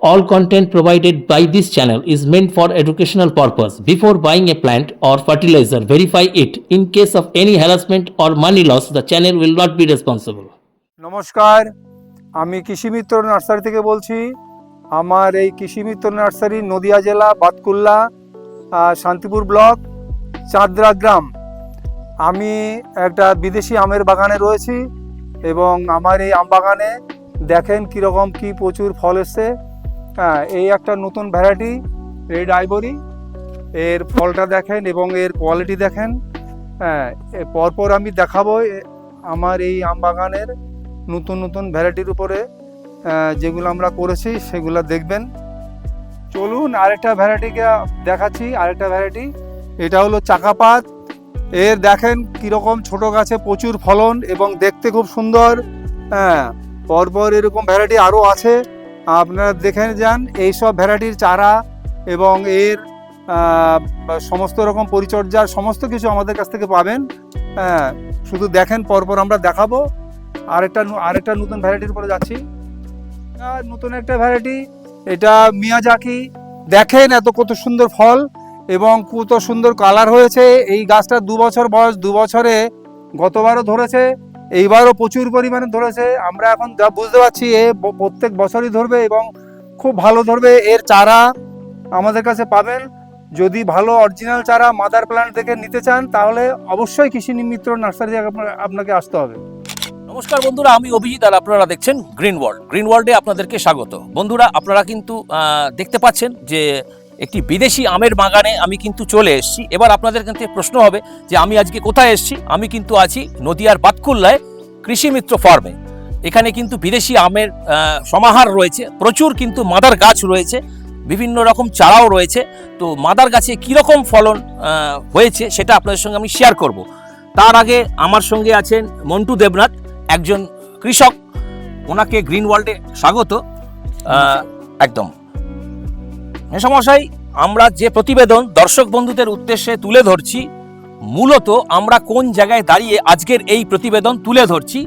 All content provided by this channel is meant for educational purpose. Before buying a plant or fertilizer, verify it. In case of any harassment or money loss, the channel will not be responsible. নমস্কার আমি কৃষিমিত্র nursery থেকে বলছি আমার এই কৃষিমিত্র nursery Nadia জেলা Batkulla Shantipur block চাঁদরা গ্রাম আমি একটা বিদেশি আমের বাগানে রয়েছি এবং আমার এই আম বাগানে দেখেন কীরকম কি প্রচুর ফল এসছে হ্যাঁ এই একটা নতুন ভ্যারাইটি রেড আইভরি এর ফলটা দেখেন এবং এর কোয়ালিটি দেখেন। হ্যাঁ পরপর আমি দেখাবো আমার এই আম বাগানের নতুন নতুন ভ্যারাইটির উপরে যেগুলো আমরা করেছি সেগুলো দেখবেন। চলুন আরেকটা ভ্যারাইটিকে দেখাচ্ছি, আরেকটা ভ্যারাইটি এটা হলো চাকাপাত। এর দেখেন কীরকম ছোট গাছে প্রচুর ফলন এবং দেখতে খুব সুন্দর। হ্যাঁ পরপর এরকম ভ্যারাইটি আরও আছে। আপনারা দেখে যান এইসব ভ্যারাইটির চারা এবং এর সমস্ত রকম পরিচর্যার সমস্ত কিছু আমাদের কাছ থেকে পাবেন। হ্যাঁ শুধু দেখেন, পরপর আমরা দেখাবো। আরেকটা আরেকটা নতুন ভ্যারাইটির উপরে যাচ্ছি। নতুন একটা ভ্যারাইটি, এটা মিয়া মিয়াজাকি। দেখেন এত কত সুন্দর ফল এবং কত সুন্দর কালার হয়েছে। এই গাছটা দু বছর বয়স, দু বছরে গতবারও ধরেছে। এইবারও প্রচুর পরিমাণে ধরেছে। আমরা এখন যা বুঝতে পারছি, এ প্রত্যেক বছরই ধরবে এবং খুব ভালো ধরবে। এর চারা আমাদের কাছে পাবেন। যদি ভালো অরিজিনাল চারা মাদার প্ল্যান্ট থেকে নিতে চান, তাহলে অবশ্যই কৃষি মিত্র নার্সারি আপনাকে আসতে হবে। নমস্কার বন্ধুরা, আমি অভিজিৎ আর আপনারা দেখছেন গ্রিন ওয়ার্ল্ড গ্রিন ওয়ার্ল্ডে আপনাদেরকে স্বাগত। বন্ধুরা, আপনারা কিন্তু দেখতে পাচ্ছেন যে একটি বিদেশি আমের বাগানে আমি কিন্তু চলে এসেছি। এবার আপনাদের কাছে প্রশ্ন হবে যে আমি আজকে কোথায় এসেছি? আমি কিন্তু আছি নদিয়ার বাতকুল্লায় কৃষি মিত্র ফার্মে এখানে কিন্তু বিদেশি আমের সমাহার রয়েছে। প্রচুর কিন্তু মাদার গাছ রয়েছে। বিভিন্ন রকম চারাও রয়েছে। তো মাদার গাছে কীরকম ফলন হয়েছে সেটা আপনাদের সঙ্গে আমি শেয়ার করব। তার আগে আমার সঙ্গে আছেন মন্টু দেবনাথ, একজন কৃষক। ওনাকে গ্রিন ওয়ার্ল্ডে স্বাগত। একদম। মেশামশাই আমরা যে প্রতিবেদন দর্শক বন্ধুদের উদ্দেশ্যে তুলে ধরছি, মূলত আমরা কোন জায়গায় দাঁড়িয়ে আজকের এই প্রতিবেদন তুলে ধরছি,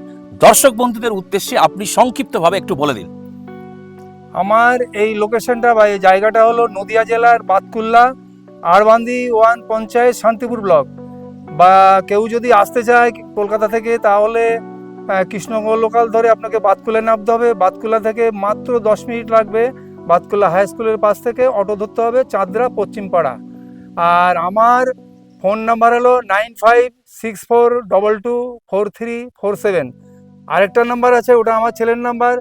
দর্শক বন্ধুদের উদ্দেশ্যে আপনি সংক্ষিপ্তভাবে একটু বলে দিন। আমার এই লোকেশনটা বা এই জায়গাটা হলো নদিয়া জেলার বাতকুল্লা আরবান্দি ওয়ান পঞ্চায়েত শান্তিপুর ব্লক। বা কেউ যদি আসতে চায় কলকাতা থেকে, তাহলে কৃষ্ণগড় লোকাল ধরে আপনাকে বাতকুল্লা নামতে হবে। বাতকুল্লা থেকে মাত্র দশ মিনিট লাগবে। বাতকুল্লা হাই স্কুলের পাশ থেকে অটো ধরতে হবে চাঁদরা পশ্চিমপাড়া আর আমার ফোন নাম্বার হলো nine five six four double two four three four seven. আরেকটা নাম্বার আছে, ওটা আমার ছেলের number,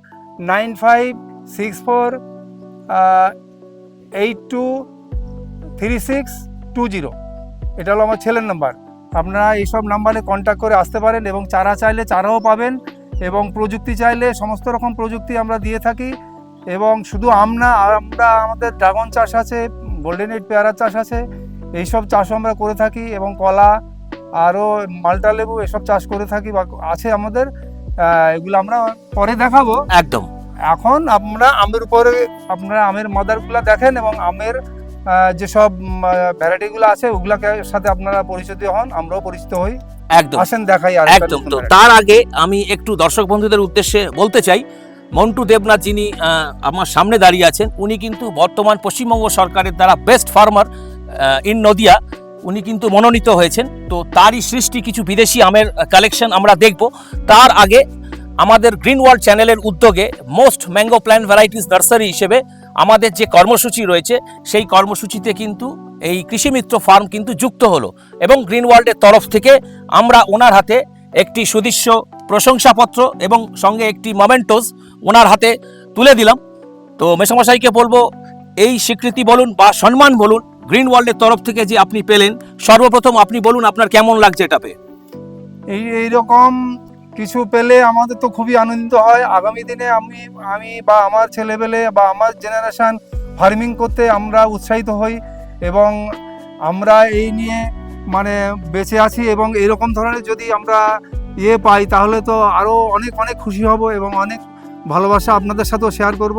nine five six four eight two three six two zero. এটা হলো আমার ছেলের নাম্বার। আপনারা এইসব নাম্বারে কন্ট্যাক্ট করে আসতে পারেন এবং চারা চাইলে চারাও পাবেন এবং প্রযুক্তি চাইলে সমস্ত রকম প্রযুক্তি আমরা দিয়ে থাকি। এবং শুধু আম না আমরা আমাদের ড্রাগন চাষ আছে গোল্ডেন এইট পেয়ারা চাষ আছে এইসব চাষও আমরা করে থাকি এবং কলা আরও মালটা লেবু এসব চাষ করে থাকি বা আছে আমাদের এগুলো আমরা পরে দেখাবো। একদম। এখন আমরা আমের উপরে আপনারা আমের মাদারগুলো দেখেন এবং আমের যেসব ভ্যারাইটিগুলো আছে ওগুলাকে সাথে আপনারা পরিচিত হন আমরাও পরিচিত হই। একদম। আসেন দেখাই আর একদম। তো তার আগে আমি একটু দর্শক বন্ধুদের উদ্দেশ্যে বলতে চাই মন্টু দেবনাথ যিনি আমার সামনে দাঁড়িয়ে আছেন, উনি কিন্তু বর্তমান পশ্চিমবঙ্গ সরকারের দ্বারা বেস্ট ফার্মার ইন নদিয়া। উনি কিন্তু মনোনীত হয়েছেন। তো তারই সৃষ্টি কিছু বিদেশি আমের কালেকশন আমরা দেখব। তার আগে আমাদের গ্রিন ওয়ার্ল্ড চ্যানেলের উদ্যোগে most mango plant varieties nursery হিসেবে আমাদের যে কর্মসূচি রয়েছে, সেই কর্মসূচিতে কিন্তু এই কৃষিমিত্র ফার্ম কিন্তু যুক্ত হলো। এবং গ্রিন ওয়ার্ল্ডের তরফ থেকে আমরা ওনার হাতে একটি সুদৃশ্য প্রশংসাপত্র এবং সঙ্গে একটি মোমেন্টোস ওনার হাতে তুলে দিলাম। তো মেশামশাইকে বলব, এই স্বীকৃতি বলুন বা সম্মান বলুন, গ্রিন ওয়ার্ল্ডের তরফ থেকে যে আপনি পেলেন, সর্বপ্রথম আপনি বলুন আপনার কেমন লাগছে এটা পেয়ে এই, এইরকম কিছু পেলে আমাদের তো খুবই আনন্দিত হয়। আগামী দিনে আমি আমি বা আমার ছেলেবেলে বা আমার জেনারেশান ফার্মিং করতে আমরা উৎসাহিত হই এবং আমরা এই নিয়ে মানে বেঁচে আছি এবং এরকম ধরনের যদি আমরা ইয়ে পাই তাহলে তো আরও অনেক অনেক খুশি হব এবং অনেক ভালোবাসা আপনাদের সাথেও শেয়ার করব।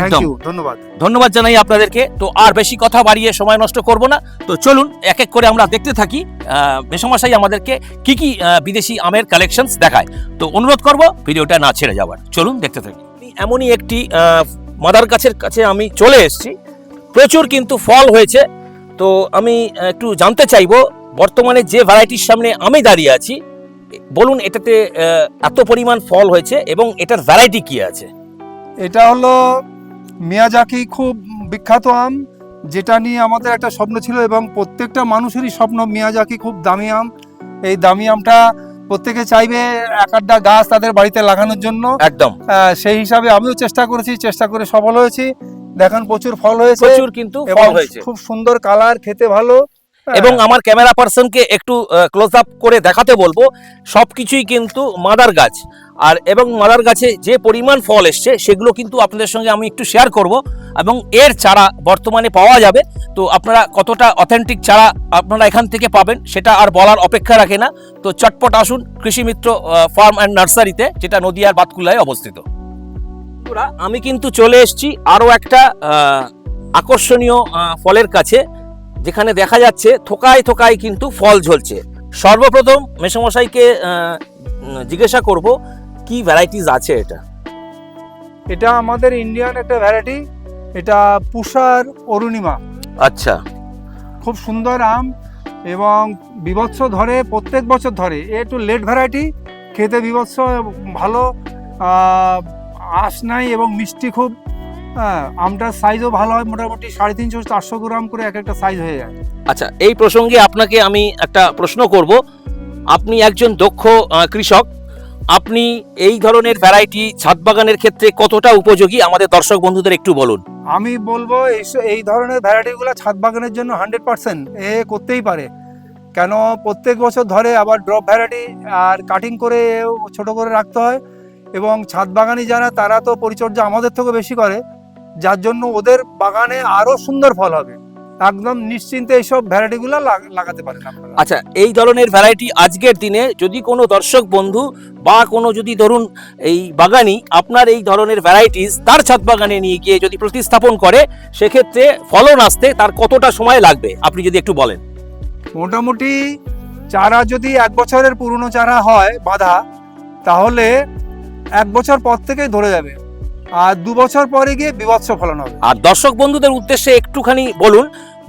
একদম। ধন্যবাদ। ধন্যবাদ জানাই আপনাদেরকে। তো আর বেশি কথা বাড়িয়ে সময় নষ্ট করব না। তো চলুন এক এক করে আমরা দেখতে থাকি। মেসমশাই আমাদেরকে কি কি বিদেশি আমের কালেকশনস দেখায়। তো অনুরোধ করব ভিডিওটা না ছেড়ে যাওয়ার। চলুন দেখতে থাকি। এমনই একটি মাদার গাছের কাছে আমি চলে এসেছি। প্রচুর কিন্তু ফল হয়েছে। তো আমি একটু জানতে চাইব, বর্তমানে যে ভ্যারাইটির সামনে আমি দাঁড়িয়ে আছি, বলুন এটাতে এত পরিমাণ ফল হয়েছে এবং এটার ভ্যারাইটি কি আছে? এটা হলো মিয়াজাকি খুব বিখ্যাত আম, যেটা নিয়ে আমাদের একটা স্বপ্ন ছিল এবং প্রত্যেকটা মানুষেরই স্বপ্ন মিয়াজাকি খুব দামি আম। এই দামি আমটা প্রত্যেকে চাইবে এক আধটা গাছ তাদের বাড়িতে লাগানোর জন্য। একদম। আহ, সেই হিসাবে আমিও চেষ্টা করেছি চেষ্টা করে সফল হয়েছি। দেখেন প্রচুর ফল হয়েছে প্রচুর কিন্তু ফল হয়েছে। খুব সুন্দর কালার খেতে ভালো। এবং আমার ক্যামেরা পার্সনকে একটু ক্লোজ আপ করে দেখাতে বলব, সবকিছুই কিন্তু মাদার গাছ। আর এবং মাদার গাছে যে পরিমাণ ফল এসছে, সেগুলো কিন্তু আপনাদের সঙ্গে আমি একটু শেয়ার করব, এবং এর চারা বর্তমানে পাওয়া যাবে। তো আপনারা কতটা অথেন্টিক চারা আপনারা এখান থেকে পাবেন, সেটা আর বলার অপেক্ষা রাখে না। তো চটপট আসুন কৃষিমিত্র ফার্ম অ্যান্ড নার্সারিতে যেটা নদিয়ার বাতকুল্লায় অবস্থিত। আমি কিন্তু চলে এসেছি আরও একটা আকর্ষণীয় ফলের কাছে। যেখানে দেখা যাচ্ছে থোকায় থোকায় কিন্তু ফল ঝলছে। সর্বপ্রথম মেসমশাইকে জিজ্ঞাসা করব কি ভ্যারাইটিস আছে এটা? এটা আমাদের ইন্ডিয়ান একটা ভ্যারাইটি এটা পুষার অরুণিমা। আচ্ছা। খুব সুন্দর আম এবং বিভৎস ধরে প্রত্যেক বছর ধরে। এ একটু লেট ভ্যারাইটি খেতে বিভৎস ভালো আঁশ নাই এবং মিষ্টি খুব হ্যাঁ আমটার সাইজও ভালো হয় মোটামুটি সাড়ে তিনশো চারশো গ্রাম করে এক একটা সাইজ হয়ে যায়। আচ্ছা এই প্রসঙ্গে আপনাকে আমি একটা প্রশ্ন করব। আপনি একজন দক্ষ কৃষক। আপনি এই ধরনের ভ্যারাইটি ছাদ বাগানের ক্ষেত্রে কতটা উপযোগী? আমাদের দর্শক বন্ধুদের একটু বলুন। আমি বলব এই ধরনের ভ্যারাইটিগুলো ছাদ বাগানের জন্য হান্ড্রেড পার্সেন্ট এ করতেই পারে। কেন? প্রত্যেক বছর ধরে আবার ড্রপ ভ্যারাইটি আর কাটিং করে ছোট করে রাখতে হয়। এবং ছাদ বাগানি যারা তারা তো পরিচর্যা আমাদের থেকে বেশি করে। যার জন্য ওদের বাগানে আরও সুন্দর ফল হবে। একদম নিশ্চিন্তে এইসব ভ্যারাইটিগুলো লাগ- লাগাতে পারেন আপনারা। আচ্ছা এই ধরনের ভ্যারাইটি আজকের দিনে যদি কোনো দর্শক বন্ধু বা কোনো যদি ধরুন এই বাগানি আপনার এই ধরনের ভ্যারাইটিস তার ছাদ বাগানে নিয়ে গিয়ে যদি প্রতিস্থাপন করে সেক্ষেত্রে ফলন আসতে তার কতটা সময় লাগবে? আপনি যদি একটু বলেন। মোটামুটি চারা যদি এক বছরের পুরনো চারা হয় বাঁধা তাহলে এক বছর পর থেকেই ধরে যাবে। আর দু বছর পরে গিয়ে বিভৎস ফলন হবে। আর দর্শক বন্ধুদের উদ্দেশ্যে একটুখানি বলুন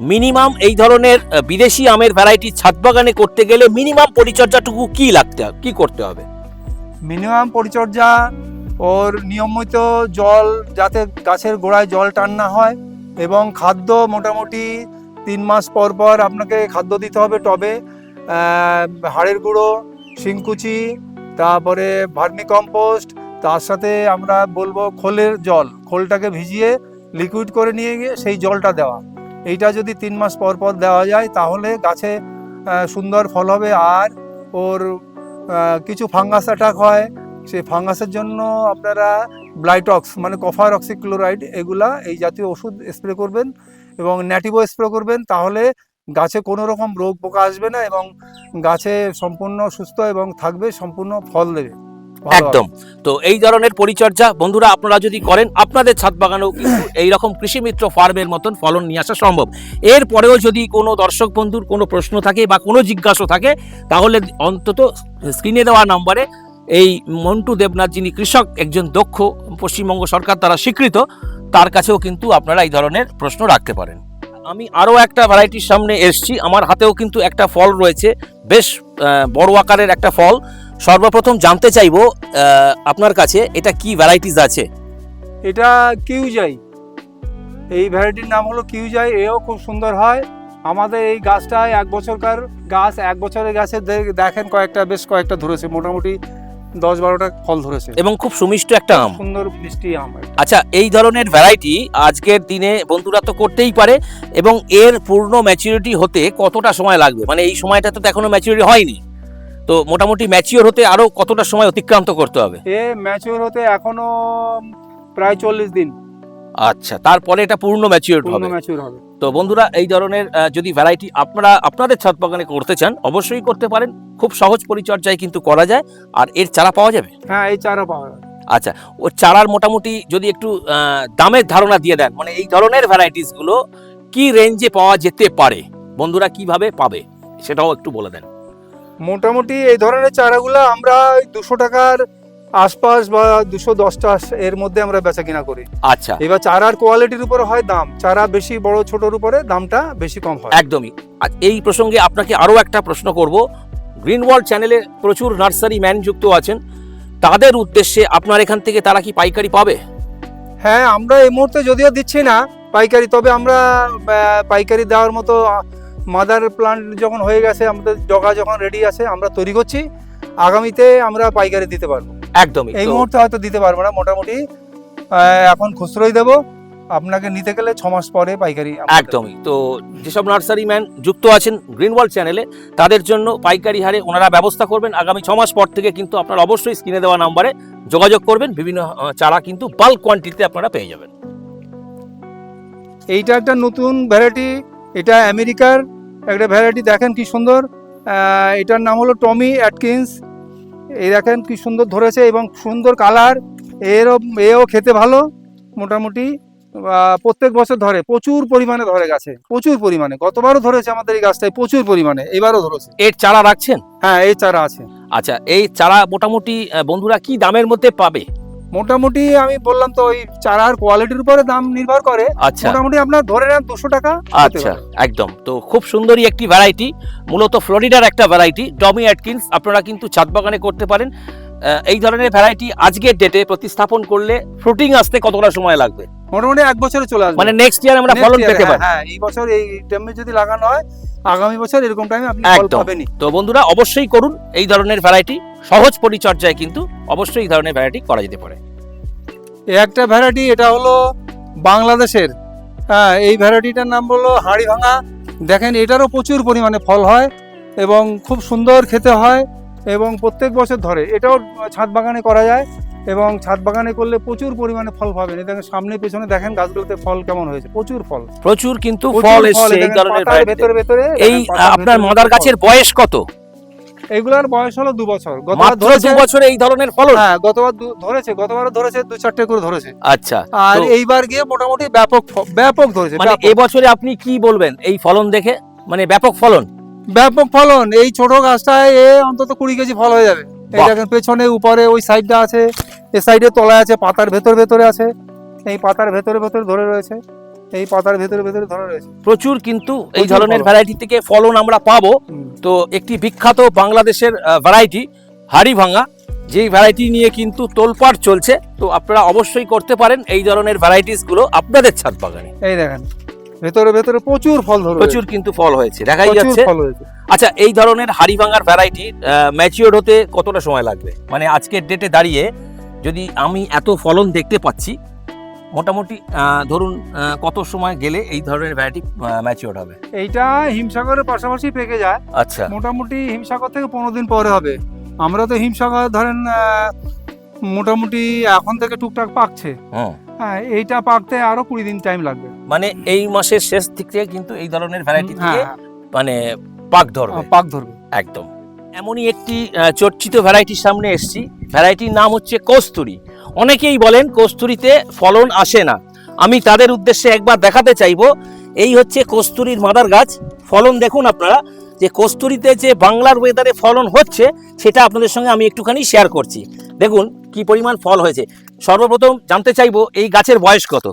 মিনিমাম এই ধরনের বিদেশি আমের ভ্যারাইটি ছাদ বাগানে করতে গেলে মিনিমাম পরিচর্যাটুকু কি লাগতে হবে কি করতে হবে? মিনিমাম পরিচর্যা ওর নিয়মিত জল যাতে গাছের গোড়ায় জল টান না হয় এবং খাদ্য মোটামুটি তিন মাস পর পর আপনাকে খাদ্য দিতে হবে টবে হাড়ের গুঁড়ো শিংকুচি তারপরে ভার্মি কম্পোস্ট তার সাথে আমরা বলব খোলের জল, খোলটাকে ভিজিয়ে লিকুইড করে নিয়ে গিয়ে সেই জলটা দেওয়া। এইটা যদি তিন মাস পর পর দেওয়া যায়, তাহলে গাছে সুন্দর ফল হবে। আর ওর কিছু ফাঙ্গাস অ্যাটাক হয়। সেই ফাঙ্গাসের জন্য আপনারা ব্লাইটক্স মানে কফার অক্সিক্লোরাইড এগুলা এই জাতীয় ওষুধ স্প্রে করবেন এবং ন্যাটিভো স্প্রে করবেন। তাহলে গাছে কোনো রকম রোগ পোকা আসবে না এবং গাছে সম্পূর্ণ সুস্থ এবং থাকবে, সম্পূর্ণ ফল দেবে। একদম। তো এই ধরনের পরিচর্যা বন্ধুরা আপনারা যদি করেন আপনাদের ছাদ বাগানেও কিন্তু এইরকম কৃষিমিত্র ফার্মের মতন ফলন নিয়ে আসা সম্ভব। এরপরেও যদি কোনো দর্শক বন্ধুর কোনো প্রশ্ন থাকে বা কোনো জিজ্ঞাসা থাকে তাহলে অন্তত স্ক্রিনে দেওয়া নম্বরে এই মন্টু দেবনাথ যিনি কৃষক একজন দক্ষ পশ্চিমবঙ্গ সরকার দ্বারা স্বীকৃত তার কাছেও কিন্তু আপনারা এই ধরনের প্রশ্ন রাখতে পারেন। আমি আরও একটা ভ্যারাইটির সামনে এসেছি। আমার হাতেও কিন্তু একটা ফল রয়েছে বেশ বড় আকারের একটা ফল। সর্বপ্রথম জানতে চাইব আপনার কাছে এটা কি ভ্যারাইটিস আছে? এটা কিউজাই। এই ভ্যারাইটির নাম হলো কিউজাই এও খুব সুন্দর হয়। আমাদের এই গাছটায় এক বছরকার গাছ এক বছরের গাছে দেখেন কয়েকটা বেশ কয়েকটা ধরেছে মোটামুটি দশ বারোটা ফল ধরেছে। এবং খুব সুমিষ্ট একটা আম। সুন্দর মিষ্টি আম। আচ্ছা এই ধরনের ভ্যারাইটি আজকের দিনে বন্ধুরা তো করতেই পারে এবং এর পূর্ণ ম্যাচুরিটি হতে কতটা সময় লাগবে? মানে এই সময়টা তো এখনও ম্যাচুরিটি হয়নি। তো মোটামুটি ম্যাচিওর হতে আরও কতটা সময় অতিক্রান্ত করতে হবে? এ ম্যাচিওর হতে এখনও প্রায় চল্লিশ দিন। আচ্ছা তারপরে এটা পূর্ণ ম্যাচিওর পূর্ণ হবে। ম্যাচিওর হবে। তো বন্ধুরা এই ধরনের যদি ভ্যারাইটি আপনারা আপনাদের ছাদ বাগানে করতে চান অবশ্যই করতে পারেন। খুব সহজ পরিচর্যায় কিন্তু করা যায়। আর এর চারা পাওয়া যাবে? হ্যাঁ এই চারা পাওয়া যাবে। আচ্ছা ও চারার মোটামুটি যদি একটু দামের ধারণা দিয়ে দেন মানে এই ধরনের ভ্যারাইটিসগুলো কি রেঞ্জে পাওয়া যেতে পারে? বন্ধুরা কীভাবে পাবে? সেটাও একটু বলে দেন। মোটামুটি এই ধরনের চারাগুলো আমরা দুশো টাকার আশপাশ বা দুশো দশটা এর মধ্যে আমরা বেচা কিনা করি। আচ্ছা। এবার চারার কোয়ালিটির উপরে হয় দাম। চারা বেশি বড় ছোটর উপরে দামটা বেশি কম হয়। একদমই। আর এই প্রসঙ্গে আপনাকে আরও একটা প্রশ্ন করব। গ্রিন ওয়ার্ল্ড চ্যানেলে প্রচুর নার্সারি ম্যান যুক্ত আছেন। তাদের উদ্দেশ্যে আপনার এখান থেকে তারা কি পাইকারি পাবে? হ্যাঁ আমরা এই মুহূর্তে যদিও দিচ্ছি না পাইকারি তবে আমরা পাইকারি দেওয়ার মতো মাদার প্লান্ট যখন হয়ে গেছে আমাদের জগা যখন রেডি আছে আমরা তৈরি করছি। আগামীতে আমরা পাইকারি দিতে পারব। একদমই এই মুহূর্তে হয়তো দিতে পারব না মোটামুটি এখন খুচরোই দেবো। আপনাকে নিতে গেলে ছ মাস পরে পাইকারি একদমই তো যেসব নার্সারি ম্যান যুক্ত আছেন গ্রিন ওয়ার্ল্ড চ্যানেলে তাদের জন্য পাইকারি হারে ওনারা ব্যবস্থা করবেন। আগামী ছ মাস পর থেকে কিন্তু আপনারা অবশ্যই স্ক্রিনে দেওয়া নাম্বারে যোগাযোগ করবেন। বিভিন্ন চারা কিন্তু বাল্ক কোয়ান্টিটিতে আপনারা পেয়ে যাবেন। এইটা একটা নতুন ভ্যারাইটি এটা আমেরিকার একটা ভ্যারাইটি দেখেন কি সুন্দর। এটার নাম হলো টমি অ্যাটকিন্স এই দেখেন কি সুন্দর ধরেছে এবং সুন্দর কালার এরও এও খেতে ভালো মোটামুটি প্রত্যেক বছর ধরে প্রচুর পরিমাণে ধরে গেছে প্রচুর পরিমাণে। গতবারও ধরেছে আমাদের এই গাছটায় প্রচুর পরিমাণে এবারও ধরেছে। এর চারা রাখছেন? হ্যাঁ এই চারা আছে। আচ্ছা এই চারা মোটামুটি বন্ধুরা কি দামের মধ্যে পাবে? মোটামুটি আমি বললাম তো ওই চারার কোয়ালিটির উপরে দাম নির্ভর করে। আচ্ছা। মোটামুটি আপনার ধরে নেন দুশো টাকা আচ্ছা একদম। তো খুব সুন্দরই একটি ভ্যারাইটি মূলত ফ্লোরিডার একটা ভ্যারাইটি ডমি অ্যাটকিন্স আপনারা কিন্তু ছাদ বাগানে করতে পারেন। এই ধরনের ভ্যারাইটি আজকের ডেটে প্রতিস্থাপন করলে ফ্রুটিং আসতে কতটা সময় লাগবে? মোটামুটি এক বছরে চলে আসবে। মানে নেক্সট ইয়ার আমরা ফলন পেতে হ্যাঁ, পারি। হ্যাঁ এই বছর এই টাইমে যদি লাগানো হয় আগামী বছর এরকম টাইমে আপনি ফল পাবেনই। তো বন্ধুরা অবশ্যই করুন এই ধরনের ভ্যারাইটি সহজ পরিচর্যায় কিন্তু অবশ্যই এই ধরনের ভ্যারাইটি করা যেতে পারে। একটা ভ্যারাইটি এটা হলো বাংলাদেশের। হ্যাঁ এই ভ্যারাইটিটার নাম হলো হাড়ি ভাঙা দেখেন এটারও প্রচুর পরিমাণে ফল হয় এবং খুব সুন্দর খেতে হয় এবং প্রত্যেক বছর ধরে। এটাও ছাদ বাগানে করা যায় এবং ছাদ বাগানে করলে প্রচুর পরিমাণে ফল পাবেন। দেখেন সামনে পেছনে দেখেন গাছগুলোতে ফল কেমন হয়েছে। প্রচুর ফল। প্রচুর কিন্তু ফল এসছে এই ধরনের ভেতরে ভেতরে এই আপনার মাদার গাছের বয়স কত? এগুলার বয়স হলো দু বছর। গতবার দু বছরে এই ধরনের ফলন? হ্যাঁ গতবার ধরেছে গতবারও ধরেছে দু চারটে করে ধরেছে। আচ্ছা আর এইবার গিয়ে মোটামুটি ব্যাপক ব্যাপক ধরেছে মানে এবছরে আপনি কি বলবেন এই ফলন দেখে? মানে ব্যাপক ফলন? ব্যাপক ফলন এই ছোট গাছটায় এ অন্তত কুড়ি কেজি ফল হয়ে যাবে। এই দেখেন পেছনে উপরে ওই সাইডটা আছে এই সাইডে তলায় আছে পাতার ভেতর ভেতরে আছে এই পাতার ভেতরে ভেতরে ধরে রয়েছে। এই পাতার ভেতরে ভেতরে ধরে রয়েছে। প্রচুর কিন্তু এই ধরনের ভ্যারাইটি থেকে ফলন আমরা পাবো। তো একটি বিখ্যাত বাংলাদেশের ভ্যারাইটি হাড়ি ভাঙা যেই ভ্যারাইটি নিয়ে কিন্তু তোলপাড় চলছে। তো আপনারা অবশ্যই করতে পারেন এই ধরনের ভ্যারাইটিসগুলো আপনাদের ছাদ বাগানে। এই দেখেন ভেতরে ভেতরে প্রচুর ফল ধরে প্রচুর কিন্তু ফল হয়েছে দেখাই যাচ্ছে। আচ্ছা এই ধরনের হাড়ি ভাঙার ভ্যারাইটি ম্যাচিওর হতে কতটা সময় লাগবে? মানে আজকের ডেটে দাঁড়িয়ে যদি আমি এত ফলন দেখতে পাচ্ছি মোটামুটি ধরুন কত সময় গেলে এই ধরনের ভ্যারাইটি ম্যাচিওর হবে? এইটা হিমসাগরের পাশাপাশি পেকে যায়। আচ্ছা। মোটামুটি হিমসাগর থেকে পনেরো দিন পরে হবে। আমরা তো হিমসাগর ধরেন মোটামুটি এখন থেকে টুকটাক পাকছে। হ্যাঁ এইটা পাকতে আরও কুড়ি দিন টাইম লাগবে। মানে এই মাসের শেষ দিক থেকে কিন্তু এই ধরনের ভ্যারাইটি থেকে হ্যাঁ মানে পাক ধরবে। হ্যাঁ, পাক ধরবে। একদম। এমনই একটি চর্চিত ভ্যারাইটির সামনে এসেছি। ভ্যারাইটির নাম হচ্ছে কস্তুরি। অনেকেই বলেন কস্তুরিতে ফলন আসে না। আমি তাদের উদ্দেশ্যে একবার দেখাতে চাইব। এই হচ্ছে কস্তুরির মাদার গাছ। ফলন দেখুন আপনারা, যে কস্তুরিতে যে বাংলার ওয়েদারে ফলন হচ্ছে, সেটা আপনাদের সঙ্গে আমি একটুখানি শেয়ার করছি। দেখুন কি পরিমাণ ফল হয়েছে। সর্বপ্রথম জানতে চাইব, এই গাছের বয়স কত?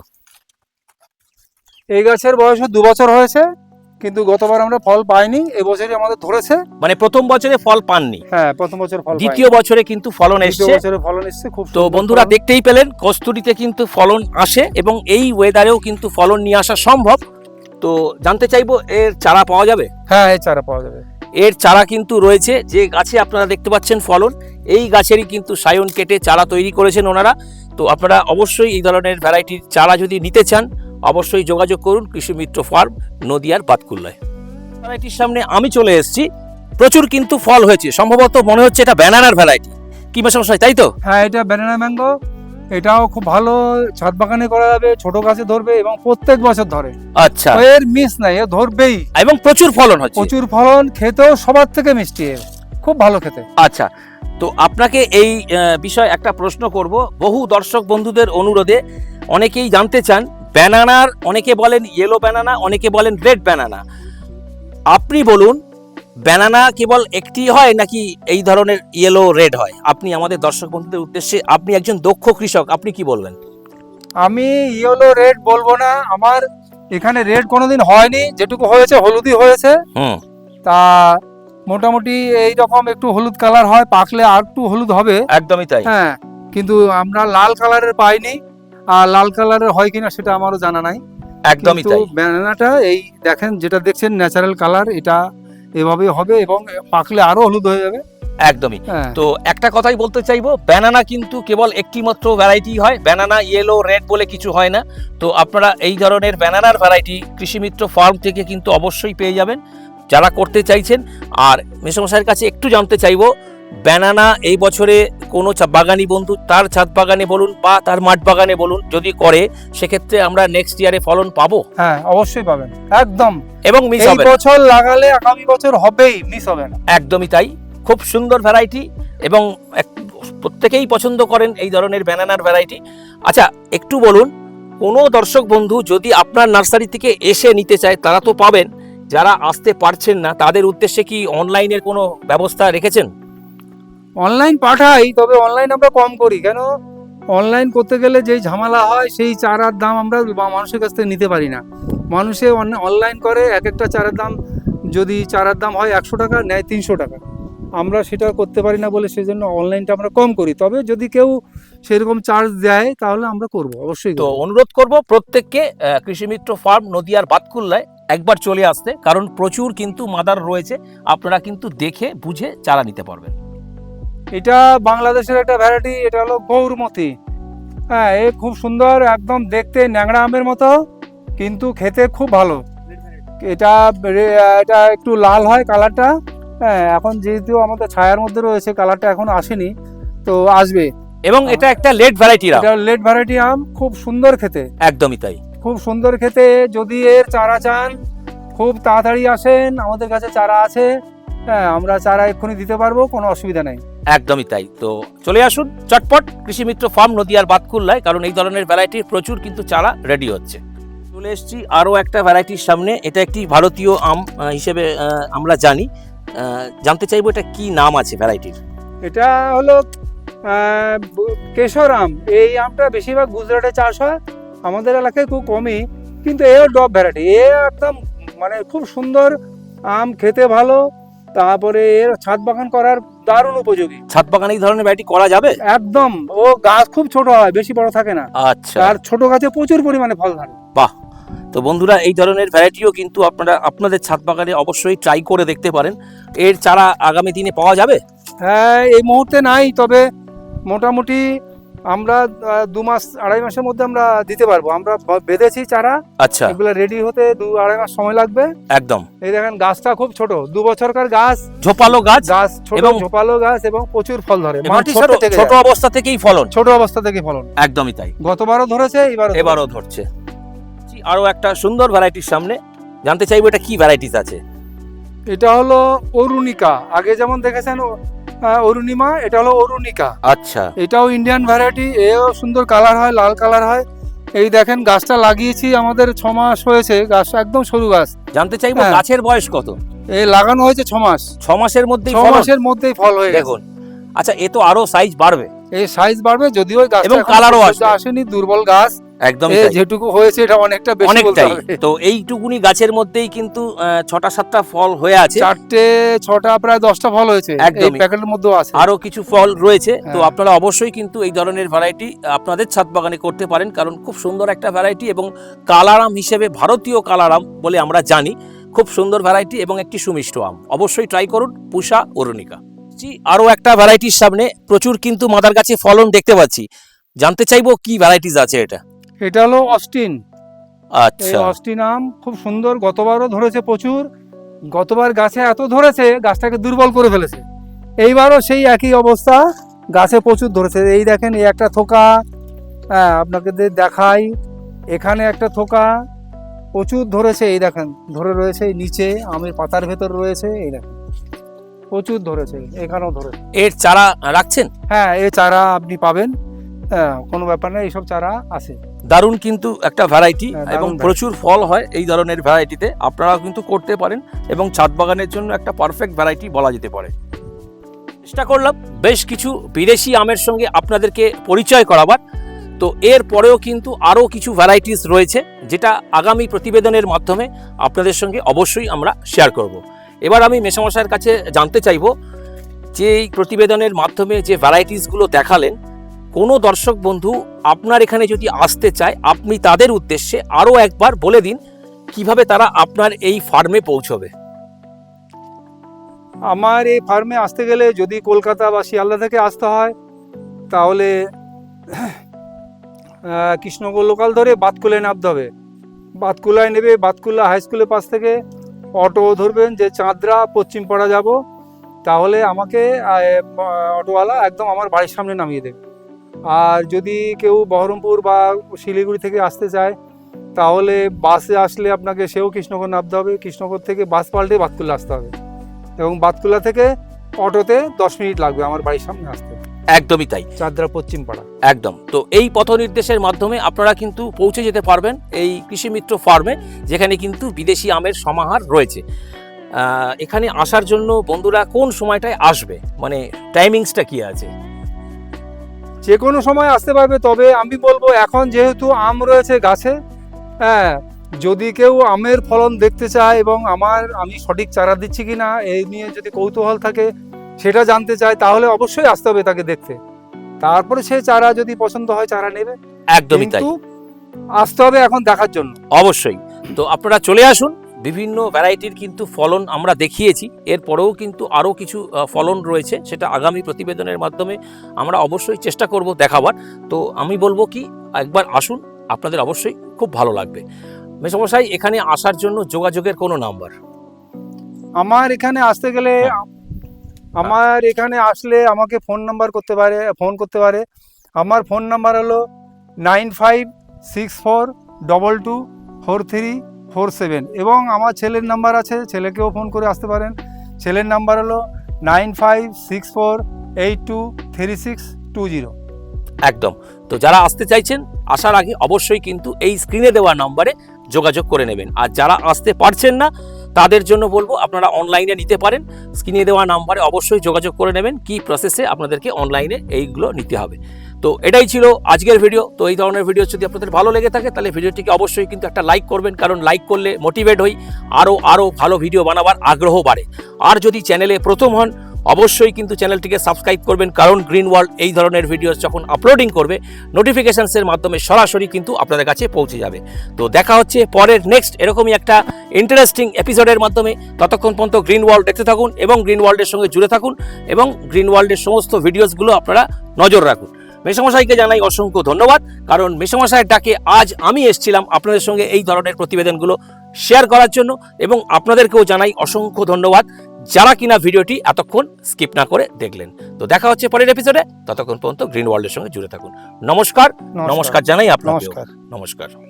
এই গাছের বয়স দু বছর হয়েছে। কিন্তু গতবার আমরা ফল পাইনি এবছরই আমাদের ধরেছে। মানে প্রথম বছরে ফল পাননি। হ্যাঁ প্রথম বছর ফল দ্বিতীয় বছরে কিন্তু ফলন এসছে। বছরে ফলন এসছে খুব তো বন্ধুরা দেখতেই পেলেন কস্তুরিতে কিন্তু ফলন আসে এবং এই ওয়েদারেও কিন্তু ফলন নিয়ে আসা সম্ভব। তো জানতে চাইব এর চারা পাওয়া যাবে? হ্যাঁ এর চারা পাওয়া যাবে। এর চারা কিন্তু রয়েছে যে গাছে আপনারা দেখতে পাচ্ছেন ফলন এই গাছেরই কিন্তু সায়ন কেটে চারা তৈরি করেছেন ওনারা। তো আপনারা অবশ্যই এই ধরনের ভ্যারাইটির চারা যদি নিতে চান অবশ্যই যোগাযোগ করুন কৃষি মিত্র ফার্ম নদিয়ার বাতকুল্লায়। ভ্যারাইটির সামনে আমি চলে এসেছি। প্রচুর কিন্তু ফল হয়েছে। সম্ভবত মনে হচ্ছে এটা ব্যানানার ভ্যারাইটি কি সমস্যা তাই তো? হ্যাঁ এটা ব্যানানা ম্যাঙ্গো এটাও খুব ভালো। ছাদ বাগানে করা যাবে ছোট গাছে ধরবে এবং প্রত্যেক বছর ধরে। আচ্ছা। এর মিস নাই এ ধরবেই। এবং প্রচুর ফলন হচ্ছে। প্রচুর ফলন খেতেও সবার থেকে মিষ্টি খুব ভালো খেতে। আচ্ছা। তো আপনাকে এই বিষয়ে একটা প্রশ্ন করব। বহু দর্শক বন্ধুদের অনুরোধে অনেকেই জানতে চান ব্যানানার অনেকে বলেন ইয়েলো ব্যানানা অনেকে বলেন রেড ব্যানানা আপনি বলুন ব্যানানা কেবল একটি হয় নাকি এই ধরনের ইয়েলো রেড হয়? আপনি আমাদের দর্শক বন্ধুদের উদ্দেশ্যে আপনি একজন দক্ষ কৃষক আপনি কি বলবেন? আমি ইয়েলো রেড বলব না। আমার এখানে রেড কোনোদিন হয়নি। যেটুকু হয়েছে হলুদই হয়েছে। হুম। তা মোটামুটি এই রকম একটু হলুদ কালার হয় পাকলে আর একটু হলুদ হবে। একদমই তাই। হ্যাঁ কিন্তু আমরা লাল কালারের পাইনি আর লাল কালারের হয় কিনা সেটা আমারও জানা নাই। একদমই তাই। ব্যানানাটা এই দেখেন যেটা দেখছেন ন্যাচারাল কালার এটা এভাবেই হবে এবং পাকলে আরও হলুদ হয়ে যাবে। একদমই। হ্যাঁ। তো একটা কথাই বলতে চাইব ব্যানানা কিন্তু কেবল একটি মাত্র ভ্যারাইটি হয় ব্যানানা ইয়েলো রেড বলে কিছু হয় না। তো আপনারা এই ধরনের ব্যানানার ভ্যারাইটি কৃষিমিত্র ফার্ম থেকে কিন্তু অবশ্যই পেয়ে যাবেন। যারা করতে চাইছেন। আর মেসমশাইয়ের কাছে একটু জানতে চাইব ব্যানানা এই বছরে কোনো বাগানি বন্ধু তার ছাদ বাগানে বলুন বা তার মাঠ বাগানে বলুন যদি করে সেক্ষেত্রে আমরা নেক্সট ইয়ারে ফলন পাবো? হ্যাঁ অবশ্যই পাবেন। একদম। এবং মিস হবে বছর লাগালে আগামী বছর হবেই মিস হবে না। একদমই তাই। খুব সুন্দর ভ্যারাইটি এবং প্রত্যেকেই পছন্দ করেন এই ধরনের ব্যানানার ভ্যারাইটি আচ্ছা একটু বলুন কোনো দর্শক বন্ধু যদি আপনার নার্সারি থেকে এসে নিতে চায় তারা তো পাবেন। যারা আসতে পারছেন না তাদের উদ্দেশ্যে কি অনলাইনের কোনো ব্যবস্থা রেখেছেন? অনলাইন পাঠাই তবে অনলাইন আমরা কম করি। কেন? অনলাইন করতে গেলে যেই ঝামেলা হয় সেই চারার দাম আমরা মানুষের কাছ থেকে নিতে পারি না। মানুষে অনলাইন করে এক একটা চারার দাম যদি চারার দাম হয় একশো টাকা নেয় তিনশো টাকা। আমরা সেটা করতে পারি না বলে সেজন্য অনলাইনটা আমরা কম করি। তবে যদি কেউ সেরকম চার্জ দেয় তাহলে আমরা করব অবশ্যই তো। অনুরোধ করব প্রত্যেককে কৃষিমিত্র ফার্ম নদিয়ার বাতকুল্লায় একবার চলে আসতে কারণ প্রচুর কিন্তু মাদার রয়েছে। আপনারা কিন্তু দেখে বুঝে চারা নিতে পারবেন। এটা বাংলাদেশের একটা ভ্যারাইটি এটা হলো গৌরমতি হ্যাঁ এ খুব সুন্দর একদম দেখতে ন্যাংরা আমের মতো কিন্তু খেতে খুব ভালো। এটা এটা একটু লাল হয় কালারটা হ্যাঁ এখন যেহেতু আমাদের ছায়ার মধ্যে রয়েছে কালারটা এখন আসেনি তো আসবে। এবং এটা একটা লেট ভ্যারাইটি লেট ভ্যারাইটি আম খুব সুন্দর খেতে। একদমই তাই। খুব সুন্দর খেতে। যদি এর চারা চান খুব তাড়াতাড়ি আসেন। আমাদের কাছে চারা আছে। হ্যাঁ আমরা চারা এক্ষুনি দিতে পারব কোনো অসুবিধা নেই। একদমই তাই। তো চলে আসুন চটপট কৃষিমিত্র ফার্ম নদিয়ার বাতকুল্লায় কারণ এই ধরনের ভ্যারাইটির প্রচুর কিন্তু চারা রেডি হচ্ছে। চলে এসেছি আরও একটা ভ্যারাইটির সামনে। এটা একটি ভারতীয় আম হিসেবে আমরা জানি। জানতে চাইব এটা কি নাম আছে ভ্যারাইটির এটা হলো কেশর আম। এই আমটা বেশিরভাগ গুজরাটে চাষ হয়। আমাদের এলাকায় খুব কমই কিন্তু এও ডব ভ্যারাইটি এ একদম মানে খুব সুন্দর আম খেতে ভালো তারপরে এর ছাদ বাগান করার দারুণ উপযোগী। ছাদ বাগানে এই ধরনের ভ্যারাইটি করা যাবে? একদম ও গাছ খুব ছোট হয় বেশি বড় থাকে না। আচ্ছা। আর ছোট গাছে প্রচুর পরিমাণে ফল ধরে। তো বন্ধুরা এই ধরনের ভ্যারাইটিও কিন্তু আপনারা আপনাদের ছাদ বাগানে অবশ্যই ট্রাই করে দেখতে পারেন। এর চারা আগামী দিনে পাওয়া যাবে? হ্যাঁ এই মুহূর্তে নাই তবে মোটামুটি আমরা দু মাস আড়াই মাসের মধ্যে আমরা দিতে পারব। আমরা বেঁধেছি চারা। আচ্ছা। এগুলো রেডি হতে দু আড়াই মাস সময় লাগবে। একদম। এই দেখেন গাছটা খুব ছোট। দু বছরকার গাছ। ঝোপালো গাছ গাছ ছোট এবং- ঝোপালো গাছ এবং প্রচুর ফল ধরে। মাটির ছোট সাথে ছোট অবস্থা থেকেই ফলন। ছোট অবস্থা থেকে ফলন। একদমই তাই। গতবারও ধরেছে এবারও এবারও ধরছে। আরও একটা সুন্দর ভ্যারাইটির সামনে। জানতে চাইব এটা কি ভ্যারাইটিস আছে? এটা হলো অরুণিকা। আগে যেমন দেখেছেন অরুণিমা এটা হলো অরুণিকা। আচ্ছা। এটাও ইন্ডিয়ান ভ্যারাইটি এও সুন্দর কালার হয় লাল কালার হয়। এই দেখেন গাছটা লাগিয়েছি আমাদের ছ মাস হয়েছে গাছটা একদম সরু গাছ। জানতে চাইব হ্যাঁ। গাছের বয়স কত? এই লাগানো হয়েছে ছ মাস। ছ মাসের মধ্যেই ছ মাসের মধ্যেই ফল হয়ে গেছে। দেখুন। আচ্ছা এ তো আরও সাইজ বাড়বে। এই সাইজ বাড়বে যদিও এবং কালারও আসেনি দুর্বল গাছ। একদম যেটুকু হয়েছে এটা অনেকটা বেশি অনেকটাই। তো এইটুকুনি গাছের মধ্যেই কিন্তু ছটা সাতটা ফল হয়ে আছে। চারটে ছটা প্রায় দশটা ফল হয়েছে। এই একদমই। প্যাকেটের মধ্যেও আছে। আরও কিছু ফল রয়েছে। তো হ্যাঁ। আপনারা অবশ্যই কিন্তু এই ধরনের ভ্যারাইটি আপনাদের ছাদ বাগানে করতে পারেন কারণ খুব সুন্দর একটা ভ্যারাইটি এবং কালারাম হিসেবে ভারতীয় কালারাম বলে আমরা জানি। খুব সুন্দর ভ্যারাইটি এবং একটি সুমিষ্ট আম। অবশ্যই ট্রাই করুন পুষা অরুণিকা। জি, আরও একটা ভ্যারাইটির সামনে প্রচুর কিন্তু মাদার গাছে ফলন দেখতে পাচ্ছি। জানতে চাইব কি ভ্যারাইটিস আছে এটা? এটা হলো অস্টিন। আচ্ছা। অস্টিন আম খুব সুন্দর গতবারও ধরেছে প্রচুর। গতবার গাছে এত ধরেছে গাছটাকে দুর্বল করে ফেলেছে। এইবারও সেই একই অবস্থা গাছে প্রচুর ধরেছে। এই দেখেন এই একটা থোকা হ্যাঁ আপনাকে দেখাই। এখানে একটা থোকা প্রচুর ধরেছে এই দেখেন ধরে রয়েছে নিচে আমের পাতার ভেতর রয়েছে এই দেখেন প্রচুর ধরেছে এখানেও ধরেছে। এর চারা রাখছেন? হ্যাঁ এই চারা আপনি পাবেন। কোনো ব্যাপার না এইসব চারা আছে। দারুণ কিন্তু একটা ভ্যারাইটি হ্যাঁ, এবং প্রচুর ফল হয় এই ধরনের ভ্যারাইটিতে আপনারাও কিন্তু করতে পারেন এবং ছাদ বাগানের জন্য একটা পারফেক্ট ভ্যারাইটি বলা যেতে পারে। চেষ্টা করলাম বেশ কিছু বিদেশি আমের সঙ্গে আপনাদেরকে পরিচয় করাবার। তো এর পরেও কিন্তু আরও কিছু ভ্যারাইটিস রয়েছে যেটা আগামী প্রতিবেদনের মাধ্যমে আপনাদের সঙ্গে অবশ্যই আমরা শেয়ার করব। এবার আমি মেশামশাইয়ের কাছে জানতে চাইব যে এই প্রতিবেদনের মাধ্যমে যে ভ্যারাইটিসগুলো দেখালেন কোনো দর্শক বন্ধু আপনার এখানে যদি আসতে চায়, আপনি তাদের উদ্দেশ্যে আরও একবার বলে দিন কীভাবে তারা আপনার এই ফার্মে পৌঁছবে। আমার এই ফার্মে আসতে গেলে যদি কলকাতা বা শিয়ালদা থেকে আসতে হয়, তাহলে কৃষ্ণগর লোকাল ধরে বাতকুলায় নামতে হবে। বাতকুলায় নেবে, বাতকুলা হাই স্কুলের পাশ থেকে অটো ধরবেন, যে চাঁদরা পশ্চিম পাড়া যাব। তাহলে আমাকে অটোওয়ালা একদম আমার বাড়ির সামনে নামিয়ে দেবে। আর যদি কেউ বহরমপুর বা শিলিগুড়ি থেকে আসতে চায় তাহলে বাসে আসলে আপনাকে সেও কৃষ্ণগর নামতে হবে। কৃষ্ণগর থেকে বাস পাল্টে বাতকুল্লা আসতে হবে এবং বাতকুলা থেকে অটোতে দশ মিনিট লাগবে আমার বাড়ির সামনে আসতে। একদমই তাই। চাঁদরা পশ্চিম পাড়া। একদম। তো এই পথ নির্দেশের মাধ্যমে আপনারা কিন্তু পৌঁছে যেতে পারবেন এই কৃষি মিত্র ফার্মে যেখানে কিন্তু বিদেশি আমের সমাহার রয়েছে। এখানে আসার জন্য বন্ধুরা কোন সময়টায় আসবে? মানে টাইমিংসটা কি আছে? যে কোনো সময় আসতে পারবে তবে আমি বলব এখন যেহেতু আম রয়েছে গাছে হ্যাঁ যদি কেউ আমের ফলন দেখতে চায় এবং আমার আমি সঠিক চারা দিচ্ছি কি না এই নিয়ে যদি কৌতূহল থাকে সেটা জানতে চায় তাহলে অবশ্যই আসতে হবে তাকে দেখতে। তারপরে সে চারা যদি পছন্দ হয় চারা নেবে। একদমই তাই। আসতে হবে এখন দেখার জন্য। অবশ্যই। তো আপনারা চলে আসুন বিভিন্ন ভ্যারাইটির কিন্তু ফলন আমরা দেখিয়েছি। এরপরেও কিন্তু আরও কিছু ফলন রয়েছে সেটা আগামী প্রতিবেদনের মাধ্যমে আমরা অবশ্যই চেষ্টা করব দেখাবার। তো আমি বলব কি একবার আসুন আপনাদের অবশ্যই খুব ভালো লাগবে। মেসমশাই এখানে আসার জন্য যোগাযোগের কোনো নাম্বার? আমার এখানে আসতে গেলে আমার এখানে আসলে আমাকে ফোন নাম্বার করতে পারে ফোন করতে পারে। আমার ফোন নাম্বার হলো nine five six four double two four three four seven. এবং আমার ছেলের নাম্বার আছে, ছেলেকেও ফোন করে আসতে পারেন। ছেলের নাম্বার হলো nine five six four eight two three six two zero. একদম। তো যারা আসতে চাইছেন, আসার আগে অবশ্যই কিন্তু এই স্ক্রিনে দেওয়া নাম্বারে যোগাযোগ করে নেবেন। আর যারা আসতে পারছেন না, তাদের জন্য বলব, আপনারা অনলাইনে নিতে পারেন। স্ক্রিনে দেওয়া নাম্বারে অবশ্যই যোগাযোগ করে নেবেন, কি প্রসেসে আপনাদেরকে অনলাইনে এইগুলো নিতে হবে। তো এটাই ছিল আজকের ভিডিও তো এই ধরনের ভিডিও যদি আপনাদের ভালো লেগে থাকে, তাহলে ভিডিওটিকে অবশ্যই কিন্তু একটা লাইক করবেন, কারণ লাইক করলে মোটিভেট হই আরও আরও ভালো ভিডিও বানাবার আগ্রহ বাড়ে। আর যদি চ্যানেলে প্রথম হন, অবশ্যই কিন্তু চ্যানেলটিকে সাবস্ক্রাইব করবেন, কারণ গ্রিন ওয়ার্ল্ড এই ধরনের ভিডিও যখন আপলোডিং করবে নোটিফিকেশানসের মাধ্যমে সরাসরি কিন্তু আপনাদের কাছে পৌঁছে যাবে। তো দেখা হচ্ছে পরের নেক্সট এরকমই একটা ইন্টারেস্টিং এপিসোডের মাধ্যমে। ততক্ষণ পর্যন্ত গ্রিন ওয়ার্ল্ড দেখতে থাকুন এবং গ্রিন ওয়ার্ল্ডের সঙ্গে জুড়ে থাকুন এবং গ্রিন ওয়ার্ল্ডের সমস্ত ভিডিওসগুলো আপনারা নজর রাখুন। মেসমশাইকে জানাই অসংখ্য ধন্যবাদ। কারণ মেসমশাইয়ের ডাকে আজ আমি এসছিলাম আপনাদের সঙ্গে এই ধরনের প্রতিবেদনগুলো শেয়ার করার জন্য এবং আপনাদেরকেও জানাই অসংখ্য ধন্যবাদ। যারা কিনা ভিডিওটি এতক্ষণ স্কিপ না করে দেখলেন। তো দেখা হচ্ছে পরের এপিসোডে ততক্ষণ পর্যন্ত গ্রিন ওয়ার্ল্ডের সঙ্গে জুড়ে থাকুন। নমস্কার। নমস্কার। জানাই আপনাকে নমস্কার। নমস্কার।